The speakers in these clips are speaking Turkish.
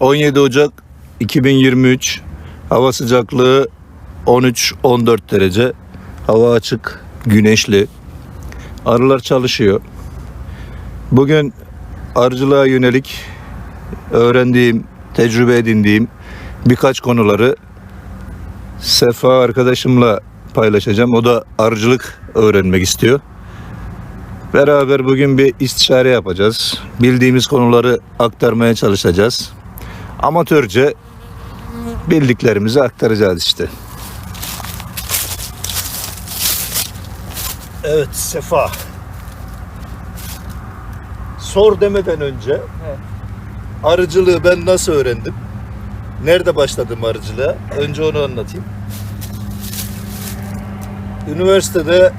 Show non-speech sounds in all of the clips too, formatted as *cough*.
17 Ocak 2023. Hava sıcaklığı 13-14 derece. Hava açık, güneşli. Arılar çalışıyor. Bugün arıcılığa yönelik öğrendiğim, tecrübe edindiğim birkaç konuları Sefa arkadaşımla paylaşacağım. O da arıcılık öğrenmek istiyor. Beraber bugün bir istişare yapacağız. Bildiğimiz konuları aktarmaya çalışacağız. Amatörce bildiklerimizi aktaracağız işte. Evet Sefa. Sor demeden önce arıcılığı ben nasıl öğrendim? Nerede başladım arıcılığa? Önce onu anlatayım. Üniversitede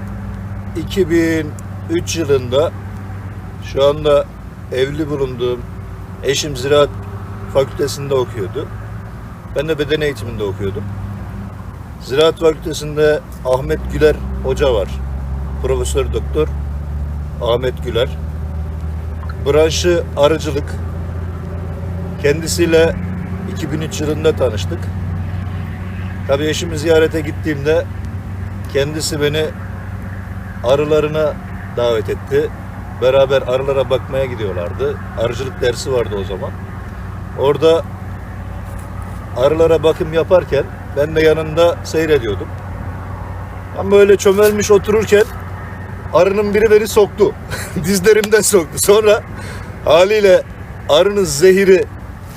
2003 yılında şu anda evli bulunduğum eşim ziraat fakültesinde okuyordu. Ben de beden eğitiminde okuyordum. Ziraat fakültesinde Ahmet Güler hoca var. Profesör doktor Ahmet Güler. Branşı arıcılık. Kendisiyle 2003 yılında tanıştık. Tabii eşimi ziyarete gittiğimde kendisi beni arılarına davet etti. Beraber arılara bakmaya gidiyorlardı. Arıcılık dersi vardı o zaman. Orada arılara bakım yaparken ben de yanında seyrediyordum. Tam böyle çömelmiş otururken arının biri beni soktu. *laughs* Dizlerimden soktu. Sonra haliyle arının zehiri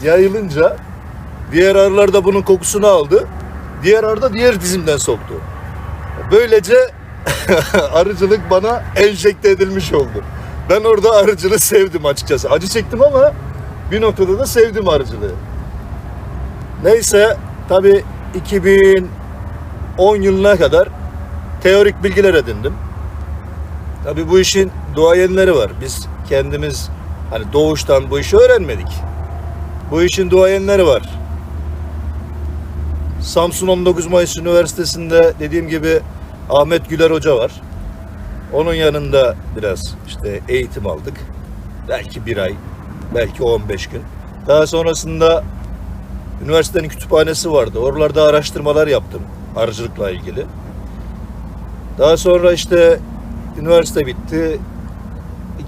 yayılınca diğer arılar da bunun kokusunu aldı. Diğer arı da diğer dizimden soktu. Böylece *laughs* arıcılık bana enjekte edilmiş oldu. Ben orada arıcılığı sevdim açıkçası. Acı çektim ama bir noktada da sevdim arıcılığı. Neyse tabi 2010 yılına kadar teorik bilgiler edindim. Tabi bu işin duayenleri var. Biz kendimiz hani doğuştan bu işi öğrenmedik. Bu işin duayenleri var. Samsun 19 Mayıs Üniversitesi'nde dediğim gibi Ahmet Güler Hoca var. Onun yanında biraz işte eğitim aldık. Belki bir ay, belki 15 gün. Daha sonrasında üniversitenin kütüphanesi vardı. Oralarda araştırmalar yaptım arıcılıkla ilgili. Daha sonra işte üniversite bitti.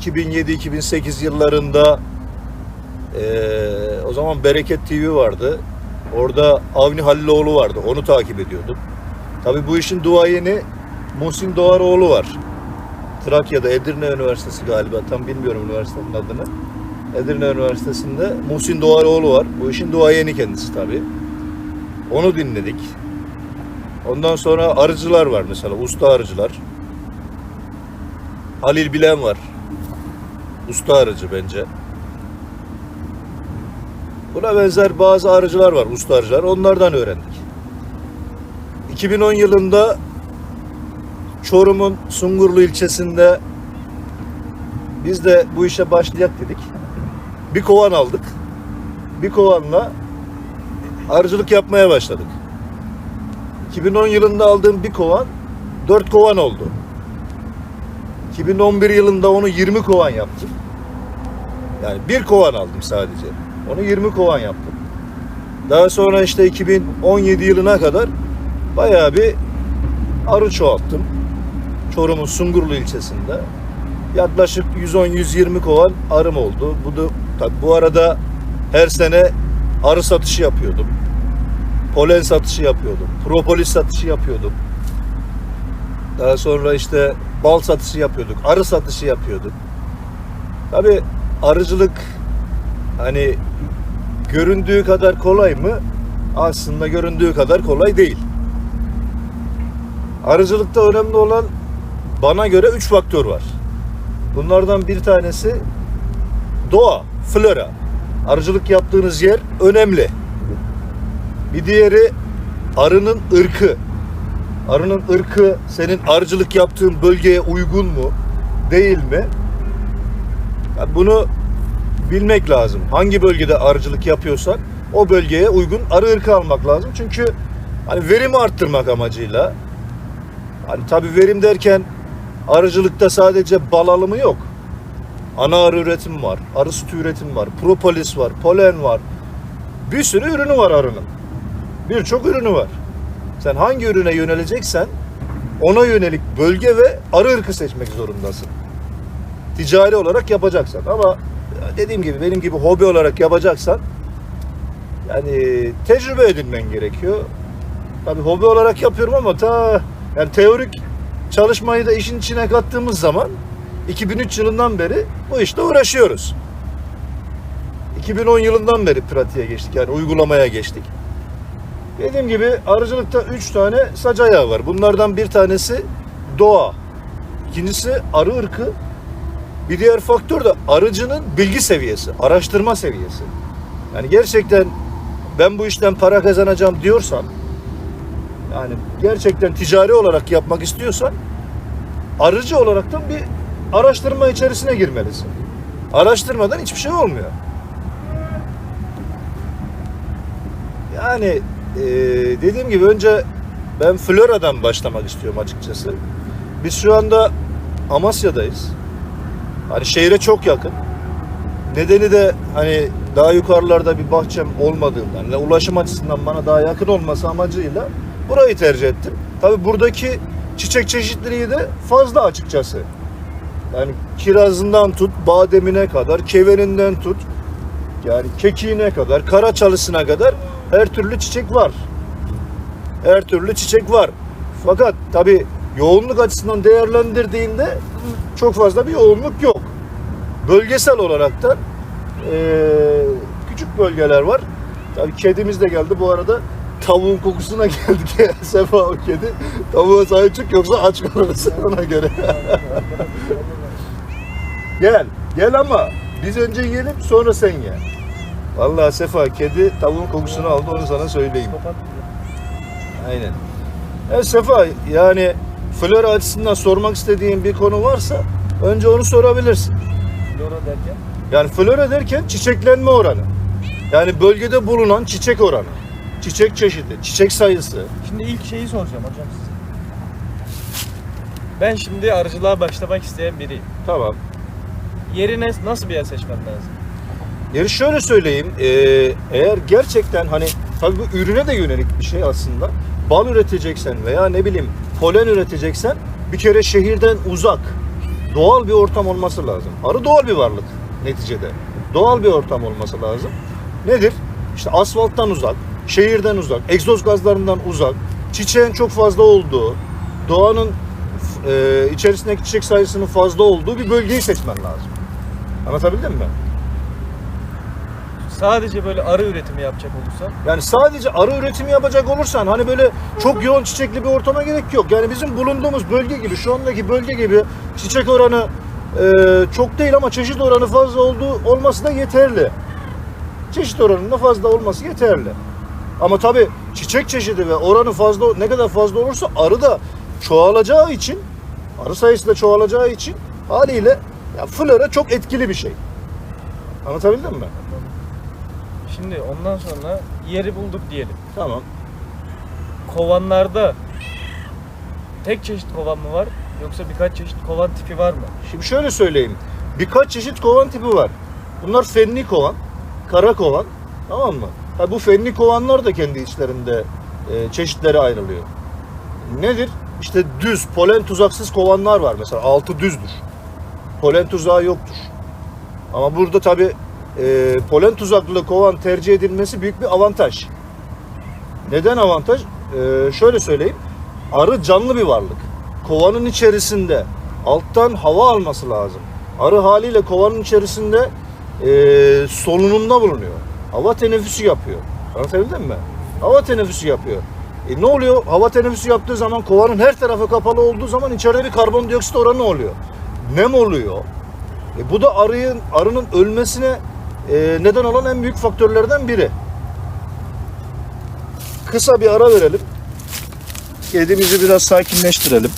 2007-2008 yıllarında eee, o zaman Bereket TV vardı. Orada Avni Haliloğlu vardı. Onu takip ediyordum. Tabii bu işin duayeni Muhsin Doğaroğlu var. Trakya'da Edirne Üniversitesi galiba. Tam bilmiyorum üniversitenin adını. Edirne Üniversitesi'nde Muhsin Doğaroğlu var. Bu işin duayeni kendisi tabii. Onu dinledik. Ondan sonra arıcılar var mesela. Usta arıcılar. Halil Bilen var. Usta arıcı bence. Buna benzer bazı arıcılar var, usta arıcılar. Onlardan öğrendik. 2010 yılında Çorum'un Sungurlu ilçesinde biz de bu işe başlayak dedik. Bir kovan aldık. Bir kovanla arıcılık yapmaya başladık. 2010 yılında aldığım bir kovan 4 kovan oldu. 2011 yılında onu 20 kovan yaptım. Yani bir kovan aldım sadece. Onu 20 kovan yaptım. Daha sonra işte 2017 yılına kadar bayağı bir arı çoğalttım. Çorum'un Sungurlu ilçesinde. Yaklaşık 110-120 kovan arım oldu. Bu da tabii bu arada her sene arı satışı yapıyordum. Polen satışı yapıyordum. Propolis satışı yapıyordum. Daha sonra işte bal satışı yapıyorduk. Arı satışı yapıyorduk. Tabii arıcılık hani göründüğü kadar kolay mı? Aslında göründüğü kadar kolay değil. Arıcılıkta önemli olan bana göre üç faktör var. Bunlardan bir tanesi doğa, flora. Arıcılık yaptığınız yer önemli. Bir diğeri arının ırkı. Arının ırkı senin arıcılık yaptığın bölgeye uygun mu, değil mi? Bunu bilmek lazım. Hangi bölgede arıcılık yapıyorsak o bölgeye uygun arı ırkı almak lazım. Çünkü hani verimi arttırmak amacıyla hani tabii verim derken arıcılıkta sadece bal alımı yok. Ana arı üretim var, arı sütü üretim var, propolis var, polen var. bir sürü ürünü var arının. Birçok ürünü var. Sen hangi ürüne yöneleceksen ona yönelik bölge ve arı ırkı seçmek zorundasın. Ticari olarak yapacaksan ama dediğim gibi benim gibi hobi olarak yapacaksan yani tecrübe edinmen gerekiyor. Tabii hobi olarak yapıyorum ama ta yani teorik çalışmayı da işin içine kattığımız zaman 2003 yılından beri bu işte uğraşıyoruz. 2010 yılından beri pratiğe geçtik yani uygulamaya geçtik. Dediğim gibi arıcılıkta 3 tane sac ayağı var. Bunlardan bir tanesi doğa. İkincisi arı ırkı. Bir diğer faktör de arıcının bilgi seviyesi, araştırma seviyesi. Yani gerçekten ben bu işten para kazanacağım diyorsan yani gerçekten ticari olarak yapmak istiyorsan arıcı olaraktan bir araştırma içerisine girmelisin. Araştırmadan hiçbir şey olmuyor. Yani eee, dediğim gibi önce ben Florya'dan başlamak istiyorum açıkçası. Biz şu anda Amasya'dayız. Hani şehre çok yakın. Nedeni de hani daha yukarılarda bir bahçem olmadığından ve ulaşım açısından bana daha yakın olması amacıyla burayı tercih ettim. Tabi buradaki çiçek çeşitliliği de fazla açıkçası. Yani kirazından tut, bademine kadar, keveninden tut, yani kekiğine kadar, kara çalısına kadar her türlü çiçek var. Her türlü çiçek var. Fakat tabi yoğunluk açısından değerlendirdiğinde çok fazla bir yoğunluk yok. Bölgesel olarak da eee, küçük bölgeler var. Tabii kedimiz de geldi bu arada. Tavuğun kokusuna geldik. *laughs* Sefa o kedi. Tavuğa sahip çık yoksa aç kalırız *laughs* ona göre. *laughs* gel. Gel ama biz önce yiyelim sonra sen ye. Vallahi Sefa kedi tavuğun kokusunu aldı onu sana söyleyeyim. Aynen. Evet Sefa yani flora açısından sormak istediğin bir konu varsa önce onu sorabilirsin. Flora derken? Yani flora derken çiçeklenme oranı. Yani bölgede bulunan çiçek oranı. Çiçek çeşidi, çiçek sayısı. Şimdi ilk şeyi soracağım hocam size. Ben şimdi arıcılığa başlamak isteyen biriyim. Tamam. Yerine nasıl bir yer seçmem lazım? Yani şöyle söyleyeyim, e, eğer gerçekten hani tabii bu ürüne de yönelik bir şey aslında. Bal üreteceksen veya ne bileyim polen üreteceksen bir kere şehirden uzak, doğal bir ortam olması lazım. Arı doğal bir varlık neticede. Doğal bir ortam olması lazım. Nedir? İşte asfalttan uzak, şehirden uzak, egzoz gazlarından uzak, çiçeğin çok fazla olduğu, doğanın e, içerisindeki çiçek sayısının fazla olduğu bir bölgeyi seçmen lazım. Anlatabildim mi? Sadece böyle arı üretimi yapacak olursam Yani sadece arı üretimi yapacak olursan hani böyle çok yoğun çiçekli bir ortama gerek yok. Yani bizim bulunduğumuz bölge gibi şu andaki bölge gibi çiçek oranı e, çok değil ama çeşit oranı fazla olduğu olması da yeterli. Çeşit oranında fazla olması yeterli. Ama tabi çiçek çeşidi ve oranı fazla ne kadar fazla olursa arı da çoğalacağı için arı sayısı da çoğalacağı için haliyle ya flora çok etkili bir şey. Anlatabildim mi? Şimdi ondan sonra yeri bulduk diyelim. Tamam. Kovanlarda tek çeşit kovan mı var yoksa birkaç çeşit kovan tipi var mı? Şimdi şöyle söyleyeyim. Birkaç çeşit kovan tipi var. Bunlar fenli kovan, kara kovan. Tamam mı? Ha, bu fenli kovanlar da kendi içlerinde e, çeşitlere ayrılıyor. Nedir? İşte düz, polen tuzaksız kovanlar var mesela. Altı düzdür. Polen tuzağı yoktur. Ama burada tabi e, polen tuzaklı kovan tercih edilmesi büyük bir avantaj. Neden avantaj? E, şöyle söyleyeyim. Arı canlı bir varlık. Kovanın içerisinde alttan hava alması lazım. Arı haliyle kovanın içerisinde e, solunumda bulunuyor. Hava teneffüsü yapıyor. Anlatabildim mi? Hava teneffüsü yapıyor. E ne oluyor? Hava teneffüsü yaptığı zaman kovanın her tarafı kapalı olduğu zaman içeride bir karbondioksit oranı oluyor. Nem oluyor. E bu da arıyın arının ölmesine e, neden olan en büyük faktörlerden biri. Kısa bir ara verelim. Kedimizi biraz sakinleştirelim.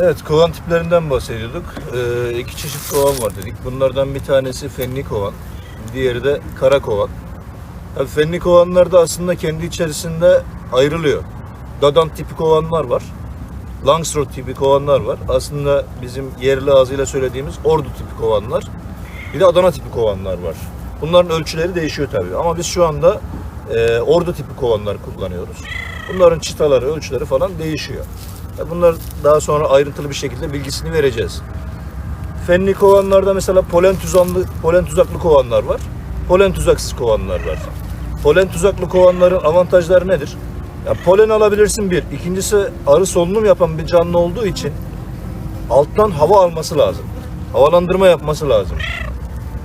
Evet, kovan tiplerinden bahsediyorduk. Ee, iki çeşit kovan var dedik. Bunlardan bir tanesi fenli kovan, diğeri de kara kovan. Tabii fenli kovanlar da aslında kendi içerisinde ayrılıyor. Dadan tipi kovanlar var. Langstroth tipi kovanlar var. Aslında bizim yerli ağzıyla söylediğimiz ordu tipi kovanlar. Bir de Adana tipi kovanlar var. Bunların ölçüleri değişiyor tabii. Ama biz şu anda e, ordu tipi kovanlar kullanıyoruz. Bunların çıtaları, ölçüleri falan değişiyor. E, Bunlar daha sonra ayrıntılı bir şekilde bilgisini vereceğiz. Fenli kovanlarda mesela polen tuzaklı, polen tuzaklı kovanlar var. Polen tuzaksız kovanlar var. Polen tuzaklı kovanların avantajları nedir? Ya polen alabilirsin bir. İkincisi arı solunum yapan bir canlı olduğu için alttan hava alması lazım. Havalandırma yapması lazım.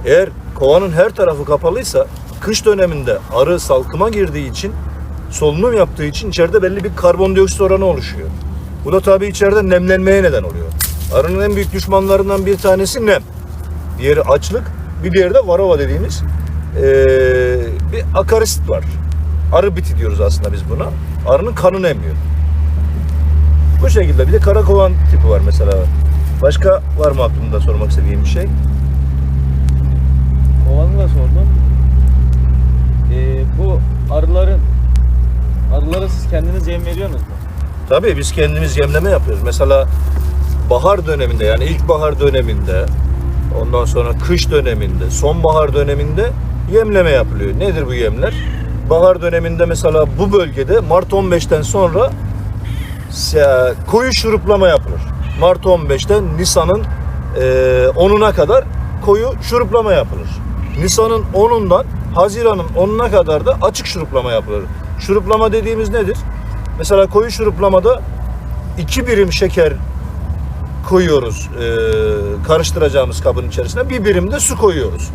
Eğer kovanın her tarafı kapalıysa kış döneminde arı salkıma girdiği için solunum yaptığı için içeride belli bir karbondioksit oranı oluşuyor. Bu da tabii içeride nemlenmeye neden oluyor. Arının en büyük düşmanlarından bir tanesi nem. Diğeri açlık, bir diğeri de varova dediğimiz eee, bir akarisit var. Arı biti diyoruz aslında biz buna. Arının kanını emiyor. Bu şekilde bir de kara kovan tipi var mesela. Başka var mı aklında sormak istediğim bir şey? Kovanı da sordum. Ee, bu arıların arılara siz kendiniz yem veriyorsunuz mu? Tabii biz kendimiz yemleme yapıyoruz. Mesela bahar döneminde yani ilkbahar döneminde ondan sonra kış döneminde, sonbahar döneminde yemleme yapılıyor. Nedir bu yemler? Bahar döneminde mesela bu bölgede Mart 15'ten sonra koyu şuruplama yapılır. Mart 15'ten Nisan'ın e, 10'una kadar koyu şuruplama yapılır. Nisan'ın 10'undan Haziran'ın 10'una kadar da açık şuruplama yapılır. Şuruplama dediğimiz nedir? Mesela koyu şuruplamada iki birim şeker koyuyoruz e, karıştıracağımız kabın içerisine. Bir birim de su koyuyoruz.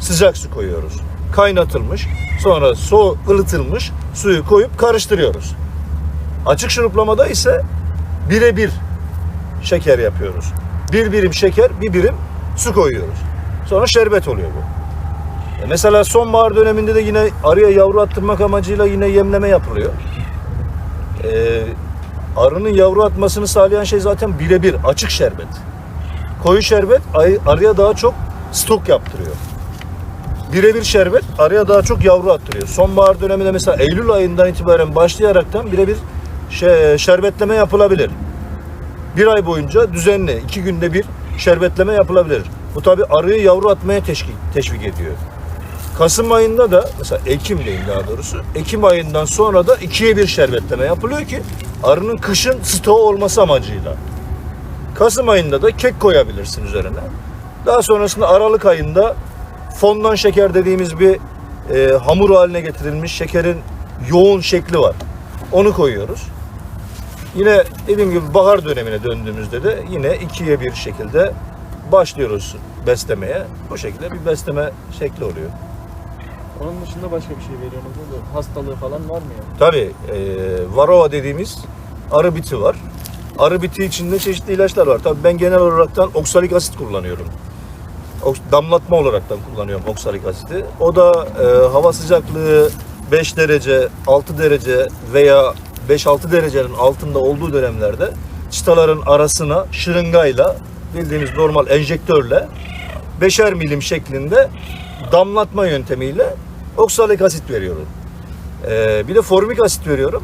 Sıcak su koyuyoruz. Kaynatılmış, sonra su ılıtılmış suyu koyup karıştırıyoruz. Açık şuruplamada ise birebir şeker yapıyoruz. Bir birim şeker, bir birim su koyuyoruz. Sonra şerbet oluyor bu. E mesela sonbahar döneminde de yine arıya yavru attırmak amacıyla yine yemleme yapılıyor. Ee, arının yavru atmasını sağlayan şey zaten birebir açık şerbet. Koyu şerbet arıya daha çok stok yaptırıyor. Birebir şerbet arıya daha çok yavru attırıyor. Sonbahar döneminde mesela Eylül ayından itibaren başlayaraktan birebir şe- şerbetleme yapılabilir. Bir ay boyunca düzenli iki günde bir şerbetleme yapılabilir. Bu tabi arıyı yavru atmaya teşvik, teşvik ediyor. Kasım ayında da mesela Ekim değil daha doğrusu. Ekim ayından sonra da ikiye bir şerbetleme yapılıyor ki arının kışın stoğu olması amacıyla. Kasım ayında da kek koyabilirsin üzerine. Daha sonrasında Aralık ayında fondan şeker dediğimiz bir e, hamur haline getirilmiş şekerin yoğun şekli var. Onu koyuyoruz. Yine dediğim gibi bahar dönemine döndüğümüzde de yine ikiye bir şekilde başlıyoruz beslemeye. Bu şekilde bir besleme şekli oluyor. Onun dışında başka bir şey veriyorsunuz mu? Hastalığı falan var mı ya? Tabii e, varroa dediğimiz arı biti var. Arı biti içinde çeşitli ilaçlar var. Tabii ben genel olaraktan oksalik asit kullanıyorum. Damlatma olaraktan kullanıyorum oksalik asiti. O da e, hava sıcaklığı 5 derece, 6 derece veya 5-6 derecenin altında olduğu dönemlerde çıtaların arasına şırıngayla bildiğimiz normal enjektörle 5'er milim şeklinde damlatma yöntemiyle oksalik asit veriyorum. Ee, bir de formik asit veriyorum.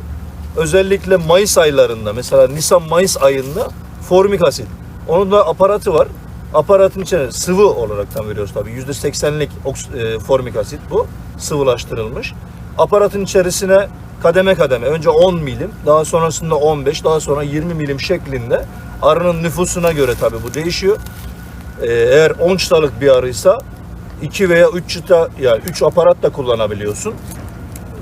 Özellikle Mayıs aylarında mesela Nisan-Mayıs ayında formik asit. Onun da aparatı var. Aparatın içine sıvı olaraktan veriyoruz tabii. %80'lik oks- e, formik asit bu. Sıvılaştırılmış. Aparatın içerisine kademe kademe önce 10 milim, daha sonrasında 15, daha sonra 20 milim şeklinde arının nüfusuna göre tabii bu değişiyor. Ee, eğer 10 çıtalık bir arıysa 2 veya 3 çıta yani 3 aparat da kullanabiliyorsun.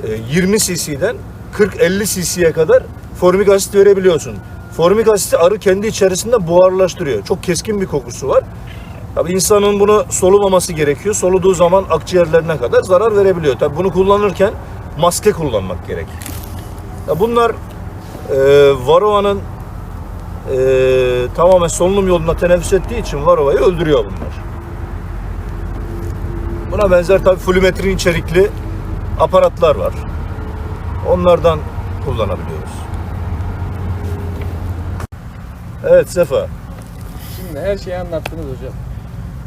Ee, 20 cc'den 40-50 cc'ye kadar formik asit verebiliyorsun. Formik asiti arı kendi içerisinde buharlaştırıyor. Çok keskin bir kokusu var. Tabii insanın bunu solumaması gerekiyor. Soluduğu zaman akciğerlerine kadar zarar verebiliyor. Tabii bunu kullanırken maske kullanmak gerek. Ya bunlar e, varroa'nın e, tamamen solunum yoluna teneffüs ettiği için varroa'yı öldürüyor bunlar. Buna benzer tabii flümetrin içerikli aparatlar var. Onlardan kullanabiliyoruz. Evet Sefa. Şimdi her şeyi anlattınız hocam.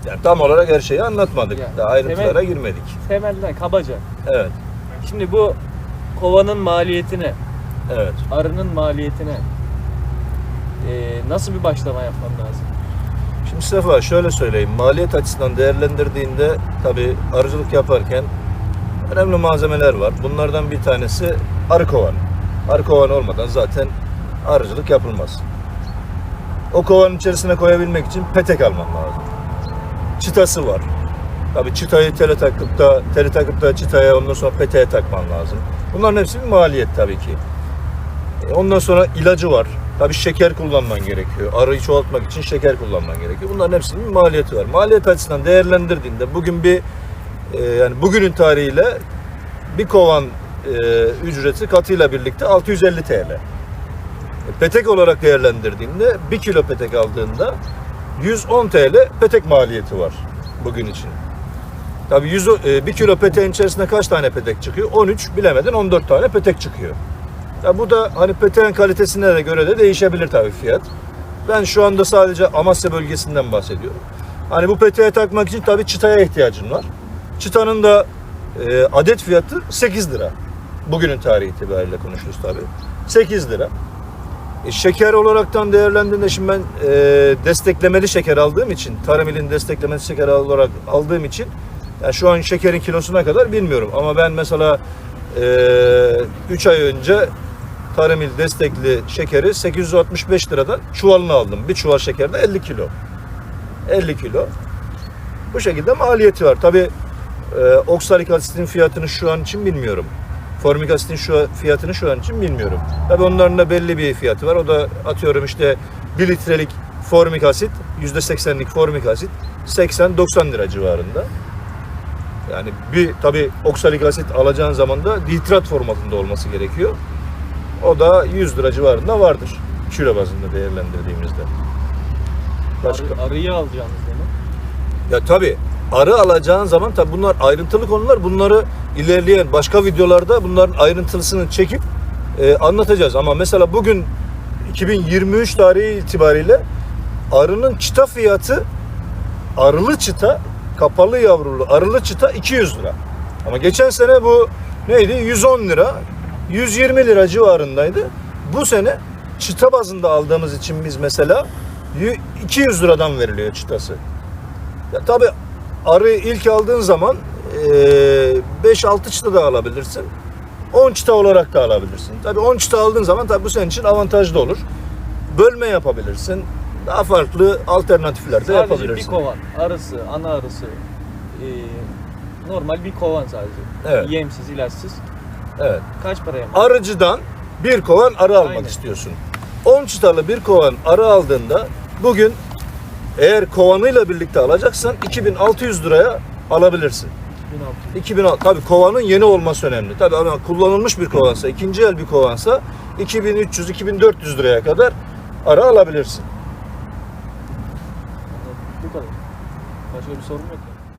Yani tam olarak her şeyi anlatmadık. Yani Daha ayrıntılara temel- girmedik. Temelden kabaca. Evet. Şimdi bu kovanın maliyetine, Evet. arının maliyetine eee, nasıl bir başlama yapmam lazım? Şimdi Sefa şöyle söyleyeyim. Maliyet açısından değerlendirdiğinde tabi arıcılık yaparken önemli malzemeler var. Bunlardan bir tanesi arı kovanı. Arı kovanı olmadan zaten arıcılık yapılmaz. O kovanın içerisine koyabilmek için petek alman lazım. Çıtası var. Tabi çıtayı tele takıp da tele takıp da çıtaya ondan sonra peteğe takman lazım. Bunların hepsi bir maliyet tabii ki. E, Ondan sonra ilacı var. Tabii şeker kullanman gerekiyor. Arıyı çoğaltmak için şeker kullanman gerekiyor. Bunların hepsinin bir maliyeti var. Maliyet açısından değerlendirdiğinde bugün bir e, yani bugünün tarihiyle bir kovan e, ücreti katıyla birlikte 650 TL. E, Petek olarak değerlendirdiğinde 1 kilo petek aldığında 110 TL petek maliyeti var bugün için. Tabii 100, e, 1 kilo peteğin içerisinde kaç tane petek çıkıyor? 13 bilemedin 14 tane petek çıkıyor. Ya bu da hani peteğin kalitesine de göre de değişebilir tabii fiyat. Ben şu anda sadece Amasya bölgesinden bahsediyorum. Hani bu peteğe takmak için tabii çıtaya ihtiyacın var. Çıtanın da e, adet fiyatı 8 lira. Bugünün tarihi itibariyle konuşuyoruz tabii. 8 lira. E, şeker olaraktan değerlendiğinde şimdi ben e, desteklemeli şeker aldığım için, Tarım İl'in desteklemeli şeker olarak aldığım için yani şu an şekerin kilosuna kadar bilmiyorum. Ama ben mesela 3 ay önce Tarım İl destekli şekeri 865 liradan çuvalını aldım. Bir çuval şekerde 50 kilo. 50 kilo. Bu şekilde maliyeti var. Tabi e, oksalik asitin fiyatını şu an için bilmiyorum. Formik asitin şu fiyatını şu an için bilmiyorum. Tabi onların da belli bir fiyatı var. O da atıyorum işte 1 litrelik formik asit, %80'lik formik asit 80-90 lira civarında. Yani bir tabi oksalik asit alacağın zaman da nitrat formatında olması gerekiyor. O da 100 lira civarında vardır. Kilo bazında değerlendirdiğimizde. Başka? Arı, arıyı alacağınız mi? Ya tabi arı alacağın zaman tabi bunlar ayrıntılı konular. Bunları ilerleyen başka videolarda bunların ayrıntılısını çekip e, anlatacağız. Ama mesela bugün 2023 tarihi itibariyle arının çıta fiyatı arılı çıta kapalı yavrulu arılı çıta 200 lira. Ama geçen sene bu neydi? 110 lira, 120 lira civarındaydı. Bu sene çıta bazında aldığımız için biz mesela 200 liradan veriliyor çıtası. Ya tabii arıyı ilk aldığın zaman eee, 5-6 çıta da alabilirsin. 10 çıta olarak da alabilirsin. Tabii 10 çıta aldığın zaman tabii bu senin için avantajlı olur. Bölme yapabilirsin. Daha farklı alternatifler de Sadece yapabilirsin. bir kovan. Arısı, ana arısı. e, normal bir kovan sadece. Evet. Yemsiz, ilaçsız. Evet. Kaç paraya mal? Arıcıdan bir kovan arı almak Aynen. istiyorsun. 10 çıtalı bir kovan arı aldığında bugün eğer kovanıyla birlikte alacaksan 2600 liraya alabilirsin. 1600. 2006 tabii kovanın yeni olması önemli. Tabii ama kullanılmış bir kovansa, ikinci el bir kovansa 2300 2400 liraya kadar arı alabilirsin. Bu kadar. Başka bir sorun yok.